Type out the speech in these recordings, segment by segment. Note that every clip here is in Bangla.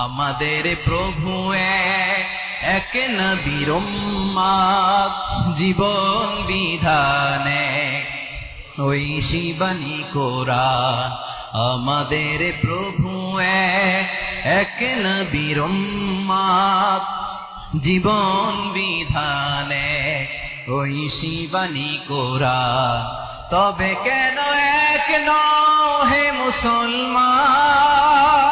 আমাদের প্রভু এক, এক নবীর জীবন বিধানে ওই শিবানী কোরআন আমাদের প্রভু এক, এক নবীর জীবন বিধানে ওই শিবানী কোরআন তবে কেন এক নও হে মুসলমান?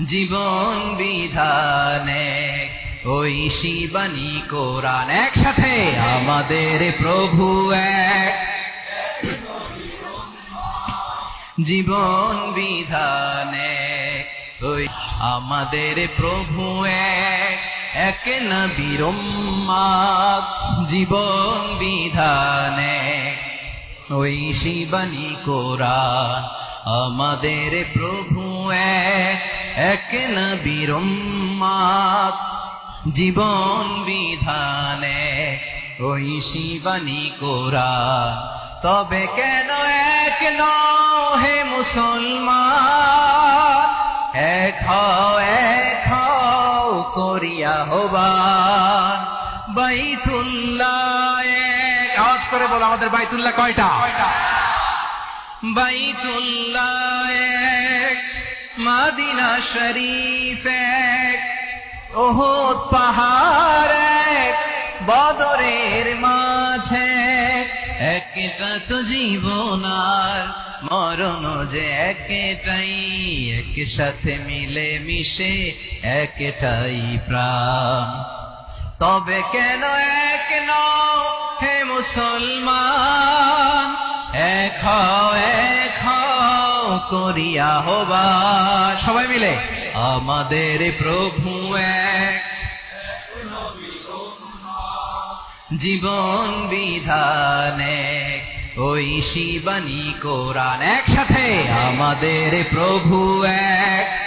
জীবন বিধানে ওই শিবানী কোরআন একসাথে আমাদের প্রভু এক। জীবন বিধানে ওই আমাদের প্রভু এক। এক না উম্মাদ, জীবন বিধানে ওই শিবানী কোরআন আমাদের প্রভু এক। এক নবীর জীবন বিধানে ওই শিবানী কোরা তবে কেন এক নও হে মুসলমান? এক এক করিয়া হবান বাইতুল্লাহ এক। আওয়াজ করে বলো আমাদের বাইতুল্লাহ কয়টা? বাইতুল্লাহ এক। মাদিনা শরীফ এক পাহাড় এক, বদরের মাঝে একটা তো জীবন আর মরণ যে একটাই, একসাথে মিলে মিশে একটাই প্রাণ। তবে কেন এক নও হে মুসলমান, এক হও করিয়া হবা। সবাই মিলে? আমাদের প্রভু এক। জীবন বিধানে ওই শিবানী কোরআন একসাথে আমাদের প্রভু এক।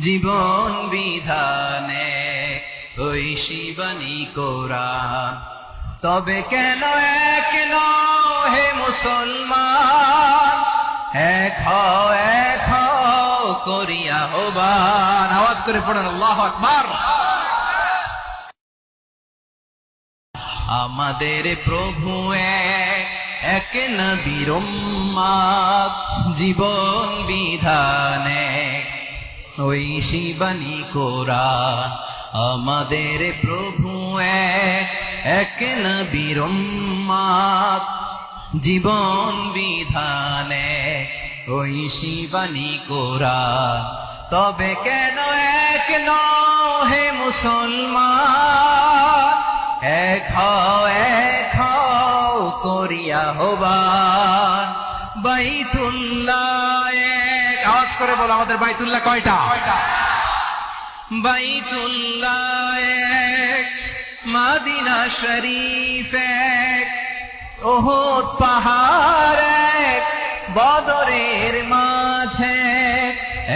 জীবন বিধানে ওই শিবানী কোরআন। তবে কেন এক হে মুসলমান। এক এক করিয়া হবান আওয়াজ করে পড়েন, আল্লাহ আকবার। আমাদের প্রভু এক নবীর জীবন বিধানে ওই শিবানী কোরআন, আমাদের প্রভু এক নবীর জীবন বিধানে, ওই শিবানী কোরা। তবে কেন এক নও হে মুসলমান? এক হও এক হও করিয়া হবান। বাইতুল্লাহ এক। আওয়াজ করে বলো, আমাদের বাইতুল্লাহ কয়টা? বাইতুল্লাহ এক, মাদিনা শরীফ এক। ওহদ পাহাড় বদরের মাঝে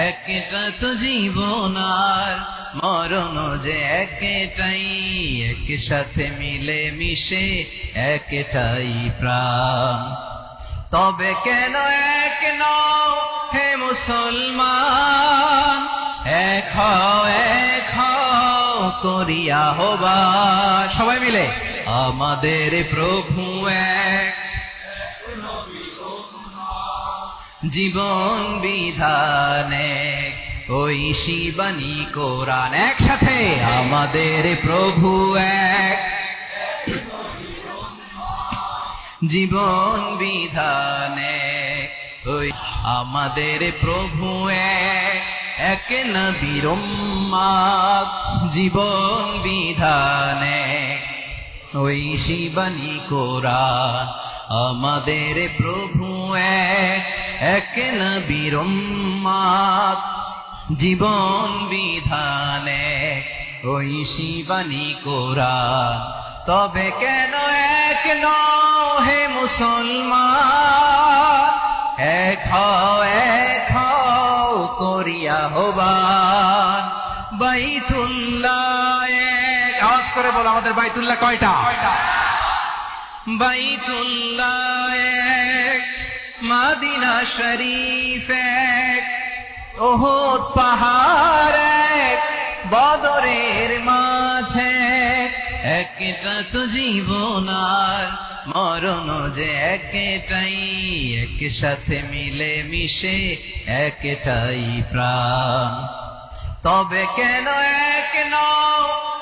একটা তো জীবন আর মরণ যে একটাই, একসাথে মিলে মিশে একটাই প্রাণ। তবে কেন এক নও হে মুসলমান? এক হও এক হও, করিয়া হবা সবাই মিলে আমাদের প্রভু এক। জীবন বিধানে ওই শিবানী কোরআন একসাথে আমাদের প্রভু এক। জীবন বিধানে ওই আমাদের প্রভু এক। এক নবীর উম্মাদ, জীবন বিধানে ওই শিবানী কোরআন আমাদের প্রভু এক এক নবীর জীবন বিধানে ওই শিবানী কোরআন তবে কেন এক নহে মুসলমান? আমাদের বাইতুল্লাহ কয়টা? বাইতুল্লাহ মাদিনা শরীফ এক ওহদ পাহাড় এক, বদরের মাঝে একটা তো জীবন আর মরণ যে একটাই এক সাথে মিলে মিশে একটাই প্রাণ। তবে কেন এক নও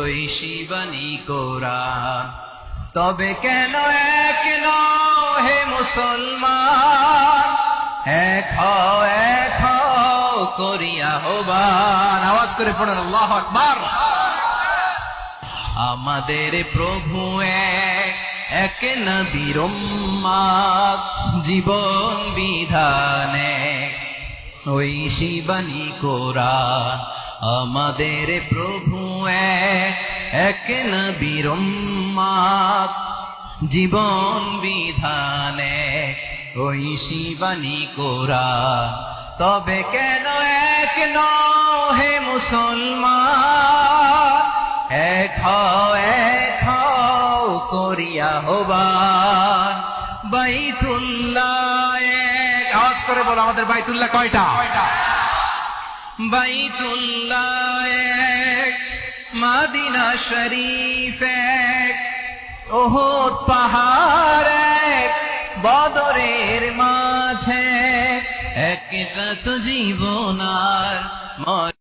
ওই শিবানী কোরআন তবে কেন এক হে মুসলমান? এক এক করিয়া হবান আওয়াজ করে পড়েন আল্লাহ আকবার। আমাদের প্রভু এক এক উম্মাদ, জীবন বিধানে ওই শিবানী কোরআন আমাদের প্রভু এক এক নবীর জীবন বিধানে ওই শিবানী কোরআন তবে কেন এক নও হে মুসলমান? এক এক করিয়া হবান বাইতুল্লাহ এক। আওয়াজ করে বলো আমাদের বাইতুল্লাহ কয়টা? বাইতুল্লাহ এক। মাদিনা শরীফ এক ওহো পাহাড় এক বদরের মাঝে একটা তো জীবন আর মর